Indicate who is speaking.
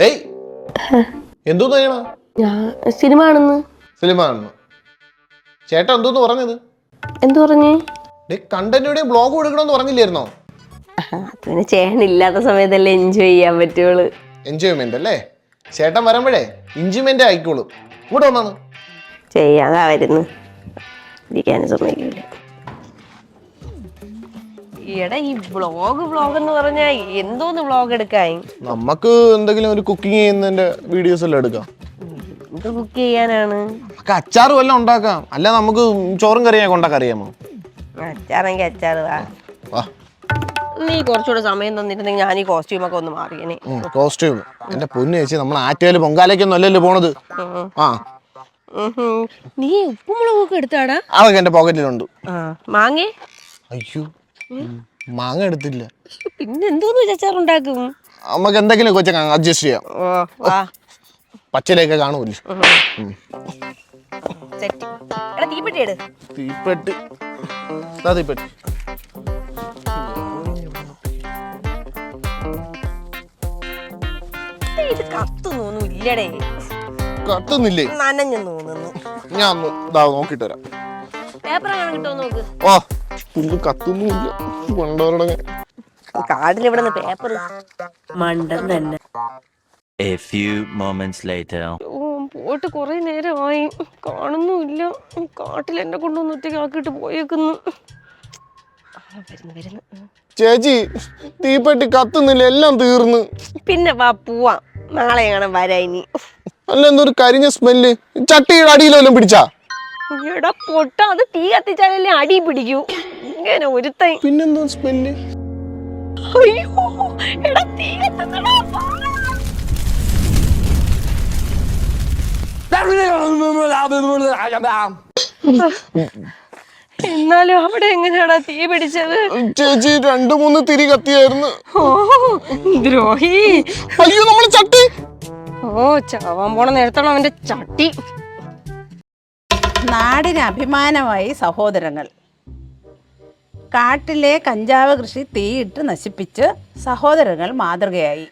Speaker 1: ഡേയ് എന്തോന്ന് ചെയ്യണ
Speaker 2: ഞാൻ സിനിമ ആണെന്ന്
Speaker 1: സിനിമ ചേട്ടൻ എന്തോന്ന് പറഞ്ഞത്?
Speaker 2: എന്തു പറഞ്ഞു?
Speaker 1: കണ്ടന്റിയുടെ ബ്ലോഗ് കൊടുക്കണമെന്ന് പറഞ്ഞില്ലായിരുന്നോ?
Speaker 2: അത് ചേട്ടൻ ഇല്ലാത്ത സമയത്തല്ലേ എൻജോയ് ചെയ്യാൻ പറ്റുള്ളൂ.
Speaker 1: എൻജോയ്മെന്റ് അല്ലേ? ചേട്ടൻ വരുമ്പോഴേ എൻജോയ്മെന്റ് ആയിക്കോളും. ഇവിടെ വന്നാണ്
Speaker 2: ചെയ്യാതാ വരുന്നു. ഇരിക്കാനും സമ്മതിക്കില്ല. ഈടാ ഈ വ്ളോഗ് വ്ളോഗ് എന്ന് പറഞ്ഞാൽ എന്തോന്ന് വ്ളോഗ് എടുക്കാൻ?
Speaker 1: നമുക്ക് എന്തെങ്കിലും ഒരു കുക്കിംഗ് ചെയ്യുന്നതിന്റെ വീഡിയോസ് എല്ലാം എടുക്കാം.
Speaker 2: എന്ത് കുക്ക് ചെയ്യാനാണ്.
Speaker 1: നമുക്ക് അച്ചാറും വല്ലതും ഉണ്ടാക്കാം. അല്ല നമുക്ക് ചോറും കറിയൊക്കെ ഉണ്ടാക്കാൻ അറിയാമോ?
Speaker 2: അച്ചാറെങ്കിൽ അച്ചാറ് വാ.
Speaker 1: വാ.
Speaker 2: നീ കുറച്ചുകൂടെ സമയം തന്നിരുന്നെങ്കിൽ ഞാൻ ഈ കോസ്റ്റ്യൂം ഒക്കെ ഒന്ന് മാറിയനെ.
Speaker 1: കോസ്റ്റ്യൂം എന്റെ പൊന്നു ചേച്ചി നമ്മൾ ആറ്റുകാൽ പൊങ്കാലയ്ക്കൊന്നും അല്ലല്ലോ പോണത്. ആ.
Speaker 2: നീ ഉപ്പുമുളകൊക്കെ എടുത്താടാ?
Speaker 1: അതൊക്കെ എന്റെ പോക്കറ്റിലുണ്ട്
Speaker 2: മാങ്ങേ?
Speaker 1: അയ്യോ. മാങ്ങ എടുത്തില്ല.
Speaker 2: പിന്നെ എന്തോന്ന് അച്ചാറുണ്ടാക്കും
Speaker 1: നമുക്ക് എന്തെങ്കിലും കൊച്ചു അഡ്ജസ്റ്റ് ചെയ്യാം.
Speaker 2: ഓ വാ.
Speaker 1: പച്ചിലൊക്കെ കാണൂല്ലേ?
Speaker 2: സെറ്റ്. എടാ തീപ്പെട്ടി എടു
Speaker 1: തീപ്പെട്ടി.
Speaker 2: ഇത് ഇല്ലടേ.
Speaker 1: കത്തുന്നില്ലേ
Speaker 2: നനഞ്ഞു തോന്നുന്നു.
Speaker 1: ഞാൻ നോക്കിട്ട് വരാം.
Speaker 2: പേപ്പർ കിട്ടുമോ നോക്ക്?
Speaker 1: ഓ. പുല്ല് കത്തുന്നുമില്ല കൊണ്ടുവരണങ്ങ
Speaker 2: കാടിൽ ഇവിടെ നിന്ന് പേപ്പർ മണ്ടൻ തന്നെ.
Speaker 3: A few moments later.
Speaker 2: പോയിട്ട് കുറെ നേരമായി. കാണുന്നുമില്ല. കാട്ടിൽ എന്നെ കൊണ്ടൊന്ന് ഒറ്റയ്ക്ക് ആക്കിയിട്ട് പോയേക്കുന്നു വരുന്നു വരുന്നു.
Speaker 1: ചേച്ചി തീപ്പെട്ടി കത്തുന്നില്ല. എല്ലാം തീർന്നു.
Speaker 2: പിന്നെ വാ പോവാ. നാളെ കാണാൻ വരാ ഇനി.
Speaker 1: അല്ല എന്തൊരു കരിഞ്ഞ സ്മെല്ല് ചട്ടിയുടെ അടിയിലെല്ലാം പിടിച്ചാ?
Speaker 2: എടാ പൊട്ട അത് തീ കത്തിച്ചാലല്ലേ അടി പിടിക്കൂ. ഇങ്ങനെ ഒരുത്തൻ.
Speaker 1: പിന്നെന്തോ സ്മെല്ല്
Speaker 2: അയ്യോ എടാ തീ. എന്നാലും അവിടെ എങ്ങനെയാടാ തീ പിടിച്ചത്?
Speaker 1: ചേച്ചി രണ്ടു മൂന്ന് തിരി കത്തിയായിരുന്നു.
Speaker 2: ഓ ദ്രോഹി.
Speaker 1: അയ്യോ നമ്മൾ ചട്ടി.
Speaker 2: ഓ ചാവാൻ പോണ നേരത്തോളം അവന്റെ ചട്ടി.
Speaker 4: നാടിന് അഭിമാനമായി സഹോദരങ്ങൾ. കാട്ടിലെ കഞ്ചാവ് കൃഷി തീയിട്ട് നശിപ്പിച്ച് സഹോദരങ്ങൾ മാതൃകയായി.